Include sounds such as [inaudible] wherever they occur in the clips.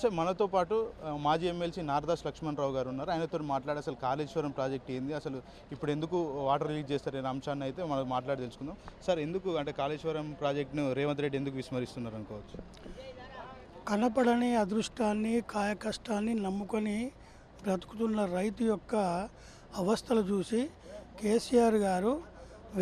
నమస్తే మనతో పాటు మాజీ ఎమ్మెల్సీ నారదాస్ లక్ష్మణరావు గారు ఉన్నారు. ఆయనతో మాట్లాడి అసలు కాళేశ్వరం ప్రాజెక్ట్ ఏంది? అసలు ఇప్పుడు ఎందుకు వాటర్ రిలీజ్ చేస్తారు అంశాన్ని అయితే మనం మాట్లాడి తెలుసుకుందాం. సార్ ఎందుకు అంటే కాళేశ్వరం ప్రాజెక్టును రేవంత్ రెడ్డి ఎందుకు విస్మరిస్తున్నారు అనుకోవచ్చు? కనపడని అదృష్టాన్ని కాయ కష్టాన్ని నమ్ముకొని బ్రతుకుతున్న రైతు యొక్క అవస్థలు చూసి కేసీఆర్ గారు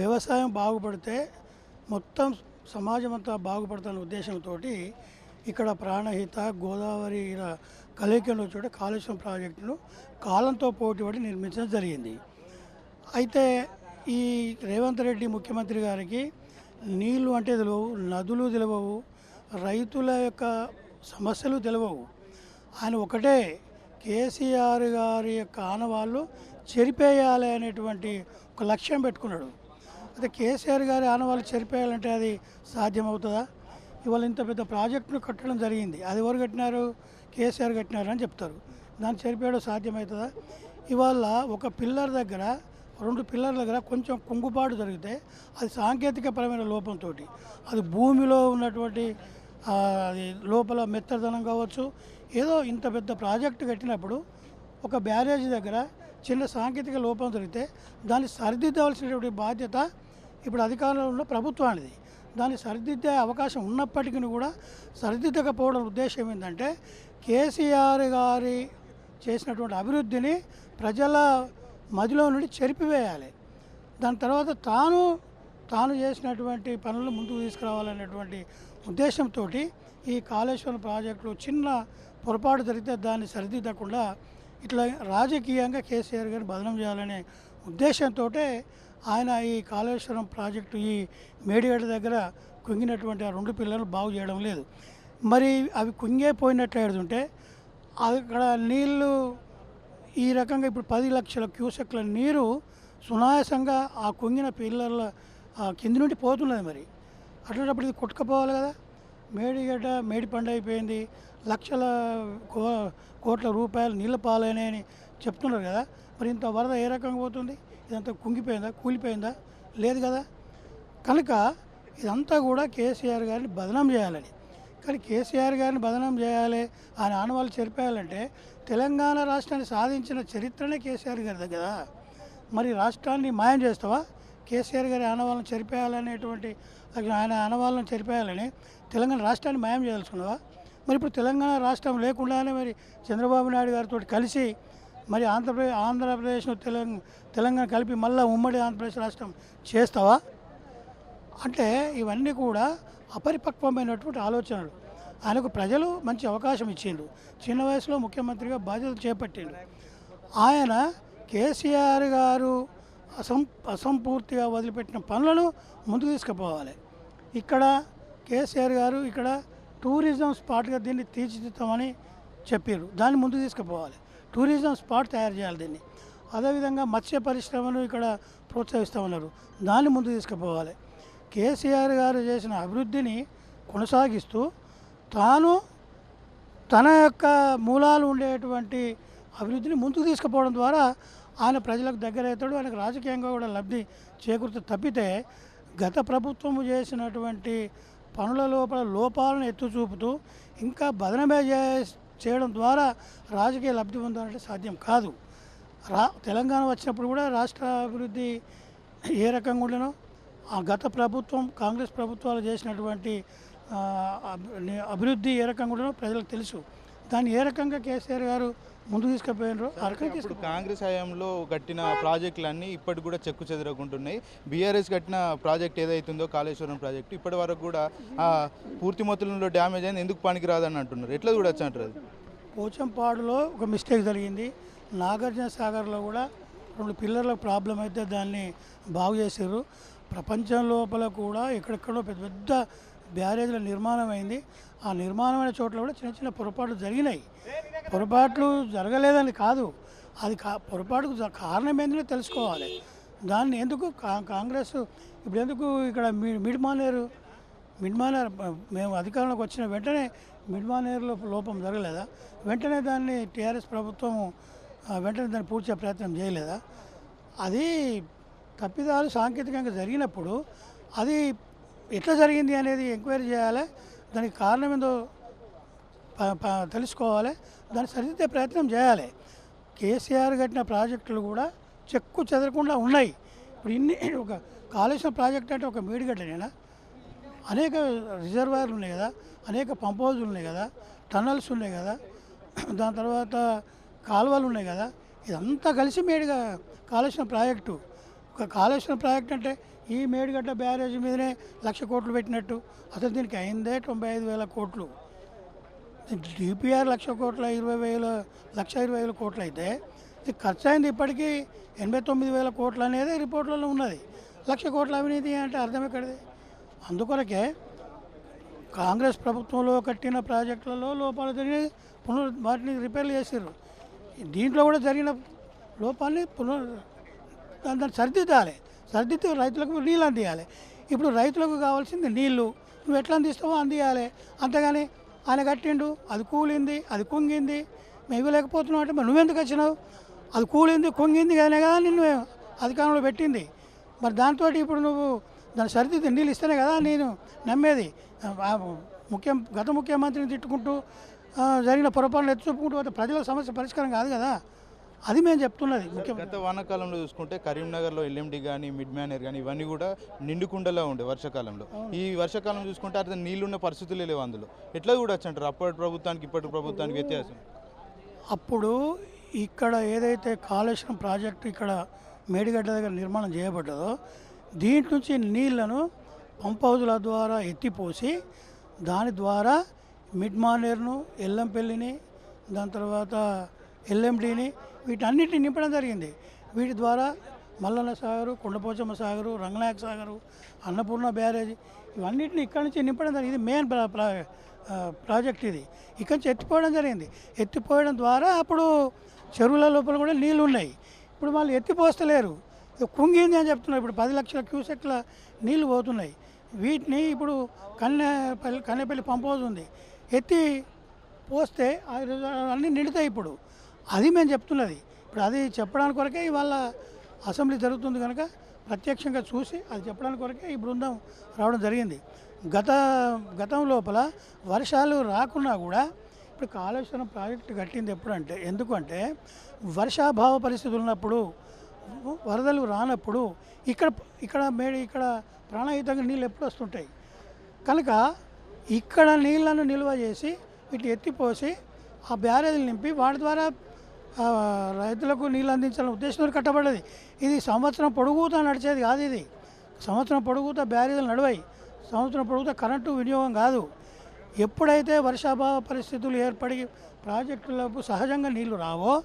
వ్యవసాయం బాగుపడితే మొత్తం సమాజం అంతా బాగుపడుతున్న ఉద్దేశంతో ఇక్కడ ప్రాణహిత గోదావరి ఇలా చూడ చోట కాళేశ్వరం ప్రాజెక్టును కాలంతో పోటీపడి నిర్మించడం జరిగింది. అయితే ఈ రేవంత్ రెడ్డి ముఖ్యమంత్రి గారికి నీళ్ళు అంటే తెలియవు నదులు తెలియవు రైతుల యొక్క సమస్యలు తెలియవు. ఆయన ఒకటే కేసీఆర్ గారి యొక్క ఆనవాళ్ళు చెరిపేయాలి అనేటువంటి ఒక లక్ష్యం పెట్టుకున్నాడు. అయితే కేసీఆర్ గారి ఆనవాళ్ళు చెరిపేయాలంటే అది సాధ్యమవుతుందా? ఇవాళ ఇంత పెద్ద ప్రాజెక్టును కట్టడం జరిగింది. అది ఎవరు కట్టినారు? కేసీఆర్ కట్టినారు అని చెప్తారు. దాన్ని చెరిపేయడం సాధ్యమవుతుందా? ఇవాళ ఒక పిల్లర్ దగ్గర రెండు పిల్లర్ దగ్గర కొంచెం కుంగుపాటు జరిగితే అది సాంకేతికపరమైన లోపంతో అది భూమిలో ఉన్నటువంటి అది లోపల మెత్తదనం కావచ్చు ఏదో ఇంత పెద్ద ప్రాజెక్టు కట్టినప్పుడు ఒక బ్యారేజ్ దగ్గర చిన్న సాంకేతిక లోపం జరిగితే దాన్ని సరిదిద్దవలసినటువంటి బాధ్యత ఇప్పుడు అధికారంలో ఉన్న ప్రభుత్వానిది. దాన్ని సరిదిద్దే అవకాశం ఉన్నప్పటికీ కూడా సరిదిద్దకపోవడం ఉద్దేశం ఏంటంటే కేసీఆర్ గారి చేసినటువంటి అభివృద్ధిని ప్రజల మదిలో నుండి చెరిపివేయాలి. దాని తర్వాత తాను తాను చేసినటువంటి పనులు ముందుకు తీసుకురావాలనేటువంటి ఉద్దేశంతో ఈ కాళేశ్వరం ప్రాజెక్టులో చిన్న పొరపాటు జరిగితే దాన్ని సరిదిద్దకుండా ఇట్లా రాజకీయంగా కేసీఆర్ గారిని బదనం చేయాలనే ఉద్దేశంతో ఆయన ఈ కాళేశ్వరం ప్రాజెక్టు ఈ మేడిగడ్డ దగ్గర కుంగినటువంటి ఆ రెండు పిల్లలు బాగు చేయడం లేదు. మరి అవి కుంగే పోయినట్టు అక్కడ నీళ్ళు ఈ రకంగా ఇప్పుడు పది లక్షల క్యూసెక్ల నీరు సునాయాసంగా ఆ కుంగిన పిల్లల ఆ కింది నుండి పోతున్నది మరి. అట్లాంటప్పుడు ఇది కొట్టుకుపోవాలి కదా. మేడిగడ్డ మేడి పండు అయిపోయింది. లక్షల కో కోట్ల రూపాయలు నీళ్ళ పాలైనాయని చెప్తున్నారు కదా మరి ఇంత వరద ఏ రకంగా పోతుంది? ఇదంతా కుంగిపోయిందా కూలిపోయిందా? లేదు కదా. కనుక ఇదంతా కూడా కేసీఆర్ గారిని బదనాం చేయాలని. కానీ కేసీఆర్ గారిని బదనాం చేయాలి ఆయన ఆనవాళ్ళు చెరిపేయాలంటే తెలంగాణ రాష్ట్రాన్ని సాధించిన చరిత్రనే కేసీఆర్ గారి కదా. మరి రాష్ట్రాన్ని మాయం చేస్తావా? కేసీఆర్ గారి ఆనవాళ్ళను చెరిపేయాలనేటువంటి ఆయన ఆనవాళ్ళను చెరిపేయాలని తెలంగాణ రాష్ట్రాన్ని మాయం చేయాల్సుకున్నావా మరి ఇప్పుడు తెలంగాణ రాష్ట్రం లేకుండానే మరి చంద్రబాబు నాయుడు గారితో కలిసి మరి ఆంధ్రప్రదేశ్ ఆంధ్రప్రదేశ్ తెలంగాణ తెలంగాణ కలిపి మళ్ళీ ఉమ్మడి ఆంధ్రప్రదేశ్ రాష్ట్రం చేస్తావా? అంటే ఇవన్నీ కూడా అపరిపక్వమైనటువంటి ఆలోచనలు. ఆయనకు ప్రజలు మంచి అవకాశం ఇచ్చిండు చిన్న వయసులో ముఖ్యమంత్రిగా బాధ్యతలు చేపట్టిండు ఆయన కేసీఆర్ గారు అసం అసంపూర్తిగా వదిలిపెట్టిన పనులను ముందుకు తీసుకుపోవాలి. ఇక్కడ కేసీఆర్ గారు ఇక్కడ టూరిజం స్పాట్గా దీన్ని తీర్చిదిద్దామని చెప్పారు దాన్ని ముందుకు తీసుకుపోవాలి. టూరిజం స్పాట్ తయారు చేయాలి దీన్ని. అదేవిధంగా మత్స్య పరిశ్రమను ఇక్కడ ప్రోత్సహిస్తామన్నారు దాన్ని ముందు తీసుకుపోవాలి. కేసీఆర్ గారు చేసిన అభివృద్ధిని కొనసాగిస్తూ తాను తన యొక్క మూలాలు ఉండేటువంటి అభివృద్ధిని ముందుకు తీసుకుపోవడం ద్వారా ఆయన ప్రజలకు దగ్గరవుతాడు. ఆయనకు రాజకీయంగా కూడా లబ్ధి చేకూరుతూ తప్పితే గత ప్రభుత్వము చేసినటువంటి పనుల లోపల లోపాలను ఎత్తు చూపుతూ ఇంకా బదనమే చే చేయడం ద్వారా రాజకీయ లబ్ధి పొందాలంటే సాధ్యం కాదు. రా తెలంగాణ వచ్చినప్పుడు కూడా రాష్ట్ర అభివృద్ధి ఏ రకంగా ఉండేనో ఆ గత ప్రభుత్వం కాంగ్రెస్ ప్రభుత్వాలు చేసినటువంటి అభివృద్ధి ఏ రకంగా ఉండేనో ప్రజలకు తెలుసు. దాన్ని ఏ రకంగా కేసీఆర్ గారు ముందుకు తీసుకుపోయినారో ఆ రకంగా ఇప్పుడు కాంగ్రెస్ హయాంలో కట్టిన ప్రాజెక్టులన్నీ ఇప్పటికి కూడా చెక్కు చెదరకుంటున్నాయి. బీఆర్ఎస్ కట్టిన ప్రాజెక్ట్ ఏదైతుందో కాళేశ్వరం ప్రాజెక్టు ఇప్పటి వరకు కూడా ఆ పూర్తి మొత్తంలో డ్యామేజ్ అయింది. ఎందుకు పనికి రాదని అంటున్నారు? ఎట్లా చూడొచ్చు అంటారు అది? పోచంపాడులో ఒక మిస్టేక్ జరిగింది. నాగార్జున సాగర్లో కూడా రెండు పిల్లర్లకు ప్రాబ్లం అయితే దాన్ని బాగు చేశారు. ప్రపంచం లోపల కూడా ఎక్కడెక్కడో పెద్ద పెద్ద బ్యారేజ్ల నిర్మాణం అయింది. ఆ నిర్మాణమైన చోట్ల కూడా చిన్న చిన్న పొరపాట్లు జరిగినాయి. పొరపాట్లు జరగలేదని కాదు. అది కా పొరపాటుకు కారణం ఏంటో తెలుసుకోవాలి. దాన్ని ఎందుకు కా- కాంగ్రెస్ ఇప్పుడు ఎందుకు ఇక్కడ మీ మిడ్మానేరు మిడ్మానేర్ మేము అధికారంలోకి వచ్చిన వెంటనే మిడ్మానేరులో లోపం జరగలేదా? వెంటనే దాన్ని టీఆర్ఎస్ ప్రభుత్వం వెంటనే దాన్ని పూడ్చే ప్రయత్నం చేయలేదా? అది తప్పిదాలు సాంకేతికంగా జరిగినప్పుడు అది ఎట్లా జరిగింది అనేది ఎంక్వైరీ చేయాలి. దానికి కారణం ఏందో తెలుసుకోవాలి. దాన్ని సరిదిద్దే ప్రయత్నం చేయాలి. కేసీఆర్ కట్టిన ప్రాజెక్టులు కూడా చెక్కు చెదరకుండా ఉన్నాయి. ఇప్పుడు ఇన్ని [clears throat] ఒక కాళేశ్వరం ప్రాజెక్ట్ అంటే ఒక మేడిగడ్డనేనా అనేక రిజర్వాయర్లు ఉన్నాయి కదా. అనేక పంప్ హౌజులు ఉన్నాయి కదా. టన్నల్స్ ఉన్నాయి కదా. [clears throat] దాని తర్వాత కాలువలు ఉన్నాయి కదా. ఇదంతా కలిసి మేడిగా కాళేశ్వరం ప్రాజెక్టు. ఒక కాళేశ్వరం ప్రాజెక్ట్ అంటే ఈ మేడిగడ్డ బ్యారేజ్ మీదనే లక్ష కోట్లు పెట్టినట్టు. అసలు దీనికి అయిందే తొంభై ఐదు వేల కోట్లు. డిపిఆర్ లక్ష కోట్ల ఇరవై వేల లక్ష ఇరవై వేల కోట్లు అయితే ఇది ఖర్చు అయింది ఇప్పటికీ ఎనభై తొమ్మిది వేల కోట్లు అనేది రిపోర్ట్లలో ఉన్నది. లక్ష కోట్ల అవినీతి అంటే అర్థం ఎక్కడిది? అందుకొరకే కాంగ్రెస్ ప్రభుత్వంలో కట్టిన ప్రాజెక్టులలో లోపాలు జరిగిన పునర్ వాటిని రిపేర్లు చేశారు దీంట్లో కూడా జరిగిన లోపాన్ని పునర్ దాన్ని సరిదిద్దాలి. సరిదిద్ది రైతులకు నీళ్ళు అందియాలి. ఇప్పుడు రైతులకు కావాల్సింది నీళ్ళు. నువ్వు ఎట్లా అందిస్తావో అందియాలి. అంతేగాని ఆయన కట్టిండు అది కూలింది అది కుంగింది. మేము ఇవ్వలేకపోతున్నావు అంటే మరి నువ్వెందుకు వచ్చినావు? అది కూలింది కుంగింది కానీ కదా నిన్ను అధికారంలో పెట్టింది. మరి దాంతో ఇప్పుడు నువ్వు దాన్ని సరిదిద్దు నీళ్ళు ఇస్తేనే కదా నేను నమ్మేది. ముఖ్యం గత ముఖ్యమంత్రిని తిట్టుకుంటూ జరిగిన పొరపాటును ఎత్తి చూపుకుంటూ పోతే ప్రజల సమస్య పరిష్కారం కాదు కదా. అది మేము చెప్తున్నది. గత వానాకాలంలో చూసుకుంటే కరీంనగర్లో ఎల్ఎండి కానీ మిడ్ మ్యానర్ కానీ ఇవన్నీ కూడా నిండుకుండలా ఉండే వర్షాకాలంలో. ఈ వర్షాకాలం చూసుకుంటే అర్థం నీళ్ళున్న పరిస్థితులే లేవు అందులో. ఎట్లా చూడొచ్చు అంటారు అప్పటి ప్రభుత్వానికి ఇప్పటి ప్రభుత్వానికి వ్యత్యాసం? అప్పుడు ఇక్కడ ఏదైతే కాళేశ్వరం ప్రాజెక్టు ఇక్కడ మేడిగడ్డ దగ్గర నిర్మాణం చేయబడ్డదో దీంట్ నుంచి నీళ్ళను పంప్ హౌజుల ద్వారా ఎత్తిపోసి దాని ద్వారా మిడ్ మానేర్ను ఎల్లంపల్లిని దాని తర్వాత ఎల్ఎండిని వీటన్నిటిని నింపడం జరిగింది. వీటి ద్వారా మల్లన్న సాగరు కొండపోచమ్మ సాగరు రంగనాయక సాగరు అన్నపూర్ణ బ్యారేజ్ ఇవన్నిటిని ఇక్కడి నుంచి నింపడం జరిగింది. ఇది మెయిన్ ప్రాజెక్ట్ ఇది. ఇక్కడి నుంచి ఎత్తిపోవడం జరిగింది. ఎత్తిపోయడం ద్వారా అప్పుడు చెరువుల లోపల కూడా నీళ్ళు ఉన్నాయి. ఇప్పుడు వాళ్ళు ఎత్తిపోస్తలేరు. కుంగింది అని చెప్తున్నారు. ఇప్పుడు పది లక్షల క్యూసెక్ల నీళ్ళు పోతున్నాయి. వీటిని ఇప్పుడు కన్నెపల్లి కన్నెపల్లి పంప్ ఉంది. ఎత్తి పోస్తే ఆ అన్నీ నిండుతాయి ఇప్పుడు. అది మేము చెప్తున్నది. ఇప్పుడు అది చెప్పడానికి కొరకే ఇవాళ అసెంబ్లీ జరుగుతుంది కనుక ప్రత్యక్షంగా చూసి అది చెప్పడానికి కొరకే ఈ బృందం రావడం జరిగింది. గత గతం లోపల వర్షాలు రాకున్నా కూడా ఇప్పుడు కాళేశ్వరం ప్రాజెక్టు కట్టింది ఎప్పుడంటే ఎందుకంటే వర్షాభావ పరిస్థితులు ఉన్నప్పుడు వరదలు రానప్పుడు ఇక్కడ ఇక్కడ మేడి ఇక్కడ ప్రాణహితంగా నీళ్ళు ఎప్పుడు వస్తుంటాయి? కనుక ఇక్కడ నీళ్ళను నిల్వ చేసి వీటిని ఎత్తిపోసి ఆ బ్యారేజీలు నింపి వాటి ద్వారా రైతులకు నీళ్ళు అందించాలని ఉద్దేశంతో కట్టబడ్డది. ఇది సంవత్సరం పొడుగుతా నడిచేది కాదు ఇది. సంవత్సరం పొడుగుతా బ్యారేజీలు నడవాయి. సంవత్సరం పొడుగుతా కరెంటు వినియోగం కాదు. ఎప్పుడైతే వర్షాభావ పరిస్థితులు ఏర్పడి ప్రాజెక్టులకు సహజంగా నీళ్ళు రావో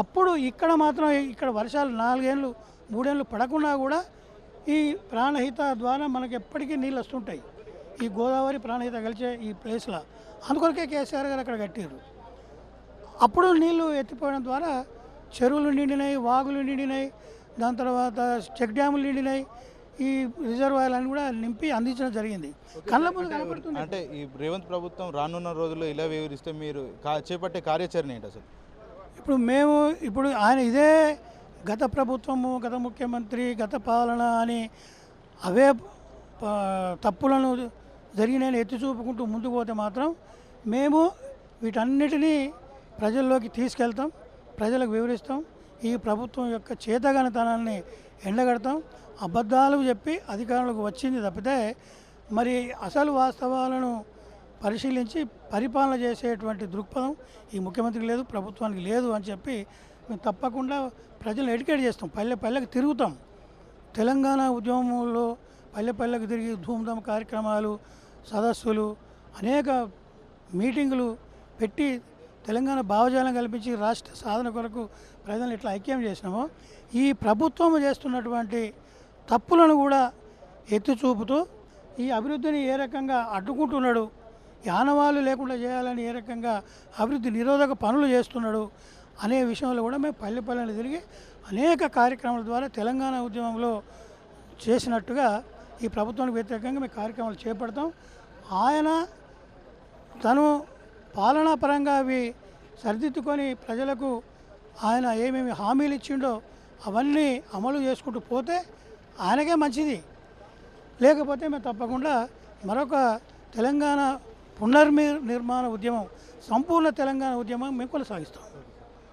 అప్పుడు ఇక్కడ మాత్రం ఇక్కడ వర్షాలు నాలుగేళ్ళు మూడేళ్ళు పడకుండా కూడా ఈ ప్రాణహిత ద్వారా మనకు ఎప్పటికీ నీళ్ళు వస్తుంటాయి. ఈ గోదావరి ప్రాణహిత కలిసే ఈ ప్లేస్లో. అందుకొరకే కేసీఆర్ గారు అక్కడ కట్టారు అప్పుడు నీళ్ళు ఎత్తిపోవడం ద్వారా చెరువులు నిండినాయి వాగులు నిండినాయి దాని తర్వాత చెక్ డ్యాములు నిండినాయి ఈ రిజర్వాయర్లను కూడా నింపి అందించడం జరిగింది. కళ్ళ కనపడుతుంది. అంటే ఈ రేవంత్ ప్రభుత్వం రానున్న రోజుల్లో ఇలా వివరిస్తే మీరు చేపట్టే కార్యాచరణ ఏంటి అసలు? ఇప్పుడు మేము ఇప్పుడు ఆయన ఇదే గత ప్రభుత్వము గత ముఖ్యమంత్రి గత పాలన అని అవే తప్పులను జరిగినాయని ఎత్తి చూపుకుంటూ ముందుకు పోతే మాత్రం మేము వీటన్నిటినీ ప్రజల్లోకి తీసుకెళ్తాం ప్రజలకు వివరిస్తాం ఈ ప్రభుత్వం యొక్క చేతగానితనాన్ని ఎండగడతాం అబద్ధాలు చెప్పి అధికారంలోకి వచ్చింది తప్పితే మరి అసలు వాస్తవాలను పరిశీలించి పరిపాలన చేసేటువంటి దృక్పథం ఈ ముఖ్యమంత్రికి లేదు ప్రభుత్వానికి లేదు అని చెప్పి మేము తప్పకుండా ప్రజలను ఎడ్యుకేట్ చేస్తాం. పల్లె పల్లెకి తిరుగుతాం. తెలంగాణ ఉద్యమంలో పల్లె పల్లెకు తిరిగి ధూమ్ధామ్ కార్యక్రమాలు సదస్సులు అనేక మీటింగులు పెట్టి తెలంగాణ భావజాలం కల్పించి రాష్ట్ర సాధన కొరకు ప్రజలను ఇట్లా ఐక్యం చేసినామో. ఈ ప్రభుత్వం చేస్తున్నటువంటి తప్పులను కూడా ఎత్తి చూపుతూ ఈ అభివృద్ధిని ఏ రకంగా అడ్డుకుంటున్నాడు యానవాళ్ళు ఆనవాళ్ళు లేకుండా చేయాలని ఏ రకంగా అభివృద్ధి నిరోధక పనులు చేస్తున్నాడు అనే విషయంలో కూడా మేము పల్లె పల్లెలు తిరిగి అనేక కార్యక్రమాల ద్వారా తెలంగాణ ఉద్యమంలో చేసినట్టుగా ఈ ప్రభుత్వానికి వ్యతిరేకంగా మేము కార్యక్రమాలు చేపడతాం. ఆయన తను పాలనాపరంగా అవి సరిదిద్దుకొని ప్రజలకు ఆయన ఏమేమి హామీలు ఇచ్చిండో అవన్నీ అమలు చేసుకుంటూ పోతే ఆయనకే మంచిది. లేకపోతే మేము తప్పకుండా మరొక తెలంగాణ పునర్నిర్ నిర్మాణ ఉద్యమం సంపూర్ణ తెలంగాణ ఉద్యమం మేము కొనసాగిస్తాం.